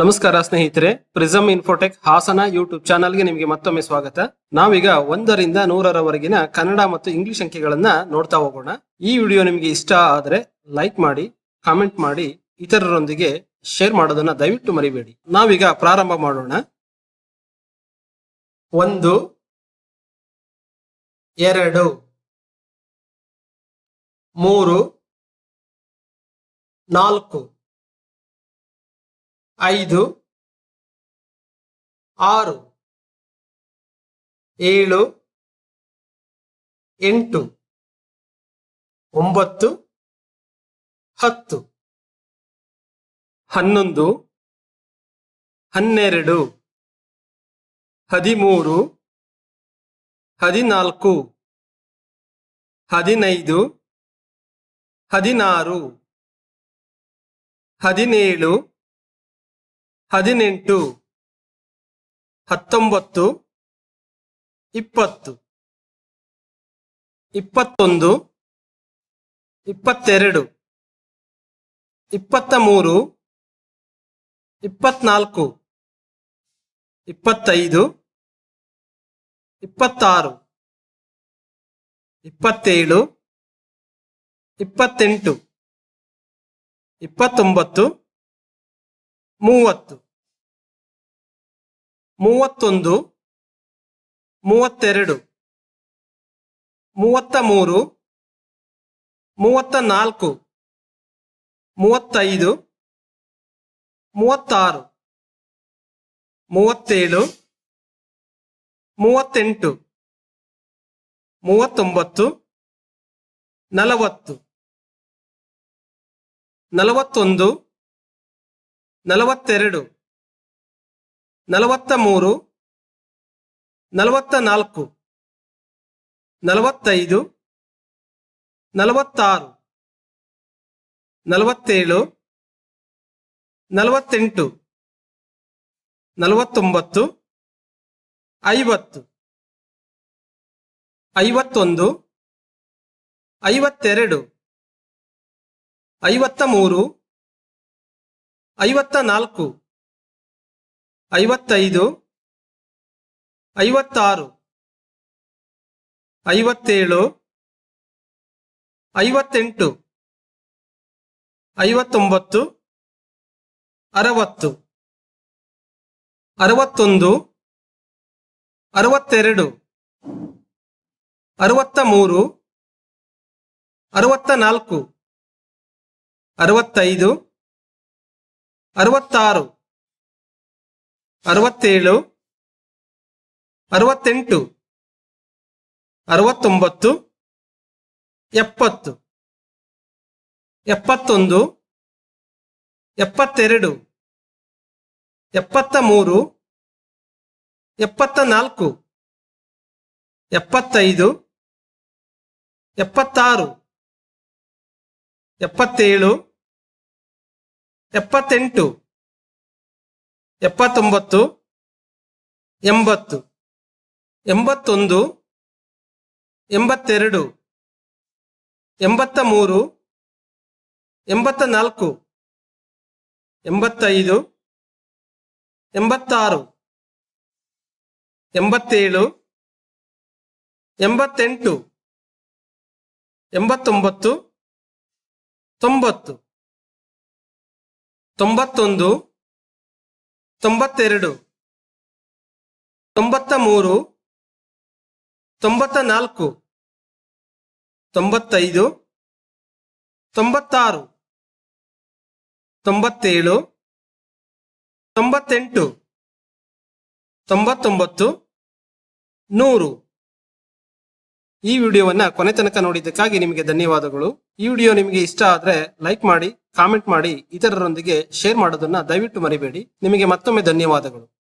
ನಮಸ್ಕಾರ ಸ್ನೇಹಿತರೆ, prism Infotech Hassan YouTube ಚಾನಲ್ಗೆ ನಿಮಗೆ ಮತ್ತೊಮ್ಮೆ ಸ್ವಾಗತ. ನಾವೀಗ ಒಂದರಿಂದ ನೂರರವರೆಗಿನ ಕನ್ನಡ ಮತ್ತು ಇಂಗ್ಲಿಷ್ ಅಂಕೆಗಳನ್ನ ನೋಡ್ತಾ ಹೋಗೋಣ. ಈ ವಿಡಿಯೋ ನಿಮಗೆ ಇಷ್ಟ ಆದ್ರೆ ಲೈಕ್ ಮಾಡಿ, ಕಾಮೆಂಟ್ ಮಾಡಿ, ಇತರರೊಂದಿಗೆ ಶೇರ್ ಮಾಡೋದನ್ನ ದಯವಿಟ್ಟು ಮರಿಬೇಡಿ. ನಾವೀಗ ಪ್ರಾರಂಭ ಮಾಡೋಣ. ಒಂದು, ಎರಡು, ಮೂರು, ನಾಲ್ಕು. ಐದು ಆರು ಏಳು ಎಂಟು ಒಂಬತ್ತು ಹತ್ತು. ಹನ್ನೊಂದು ಹನ್ನೆರಡು ಹದಿಮೂರು ಹದಿನಾಲ್ಕು ಹದಿನೈದು ಹದಿನಾರು ಹದಿನೇಳು ಹದಿನೆಂಟು ಹತ್ತೊಂಬತ್ತು ಇಪ್ಪತ್ತು ಇಪ್ಪತ್ತೊಂದು ಇಪ್ಪತ್ತೆರಡು ಇಪ್ಪತ್ತ ಮೂರು ಇಪ್ಪತ್ನಾಲ್ಕು ಇಪ್ಪತ್ತೈದು ಇಪ್ಪತ್ತಾರು ಇಪ್ಪತ್ತೇಳು ಇಪ್ಪತ್ತೆಂಟು ಇಪ್ಪತ್ತೊಂಬತ್ತು ಮೂವತ್ತು. ಮೂವತ್ತೊಂದು ಮೂವತ್ತೆರಡು ಮೂವತ್ತ ಮೂರು ಮೂವತ್ತ ನಾಲ್ಕು ಮೂವತ್ತೈದು ಮೂವತ್ತಾರು ಮೂವತ್ತೇಳು ಮೂವತ್ತೆಂಟು ಮೂವತ್ತೊಂಬತ್ತು ನಲವತ್ತು ನಲವತ್ತೊಂದು ನಲವತ್ತೆರಡು. ನಲವತ್ತ ಮೂರು ನಲವತ್ತ ನಾಲ್ಕು ನಲವತ್ತೈದು, ನಲವತ್ತಾರು, ನಲವತ್ತೇಳು, ನಲವತ್ತೆಂಟು, ನಲವತ್ತೊಂಬತ್ತು, ಐವತ್ತು, ಐವತ್ತೊಂದು, ಐವತ್ತೆರಡು ಐವತ್ತ ಮೂರು ಐವತ್ತ ನಾಲ್ಕು ಐವತ್ತೈದು ಐವತ್ತಾರು ಐವತ್ತೇಳು ಐವತ್ತೆಂಟು ಐವತ್ತೊಂಬತ್ತು ಅರವತ್ತು ಅರವತ್ತೊಂದು ಅರವತ್ತೆರಡು ಅರವತ್ತ ಮೂರು ಅರವತ್ತ ನಾಲ್ಕು ಅರವತ್ತೈದು ಅರವತ್ತಾರು. ಅರವತ್ತೇಳು ಅರವತ್ತೆಂಟು ಅರವತ್ತೊಂಬತ್ತು ಎಪ್ಪತ್ತು ಎಪ್ಪತ್ತೊಂದು ಎಪ್ಪತ್ತೆರಡು ಎಪ್ಪತ್ತ ಮೂರು ಎಪ್ಪತ್ತ ನಾಲ್ಕು ಎಪ್ಪತ್ತೈದು ಎಪ್ಪತ್ತಾರು ಎಪ್ಪತ್ತೇಳು ಎಪ್ಪತ್ತೆಂಟು ಎಪ್ಪತ್ತೊಂಬತ್ತು, ಎಂಬತ್ತು, ಎಂಬತ್ತೊಂದು, ಎಂಬತ್ತೆರಡು ಎಂಬತ್ತ ಮೂರು ಎಂಬತ್ತ ನಾಲ್ಕು ಎಂಬತ್ತೈದು, ಎಂಬತ್ತಾರು, ಎಂಬತ್ತೇಳು, ಎಂಬತ್ತೆಂಟು, ಎಂಬತ್ತೊಂಬತ್ತು, ತೊಂಬತ್ತು, ತೊಂಬತ್ತೊಂದು ತೊಂಬತ್ತೆರಡು ತೊಂಬತ್ತ ಮೂರು ತೊಂಬತ್ತ ನಾಲ್ಕು ತೊಂಬತ್ತೈದು, ತೊಂಬತ್ತಾರು, ತೊಂಬತ್ತೇಳು, ತೊಂಬತ್ತೆಂಟು, ತೊಂಬತ್ತೊಂಬತ್ತು, ನೂರು. ಈ ವಿಡಿಯೋವನ್ನು ಕೊನೆ ತನಕ ನೋಡಿದ್ದಕ್ಕಾಗಿ ನಿಮಗೆ ಧನ್ಯವಾದಗಳು. ಈ ವಿಡಿಯೋ ನಿಮಗೆ ಇಷ್ಟ ಆದರೆ ಲೈಕ್ ಮಾಡಿ ಕಾಮೆಂಟ್ ಮಾಡಿ ಇತರರೊಂದಿಗೆ ಶೇರ್ ಮಾಡೋದನ್ನ ದಯವಿಟ್ಟು ಮರಿಬೇಡಿ. ನಿಮಗೆ ಮತ್ತೊಮ್ಮೆ ಧನ್ಯವಾದಗಳು.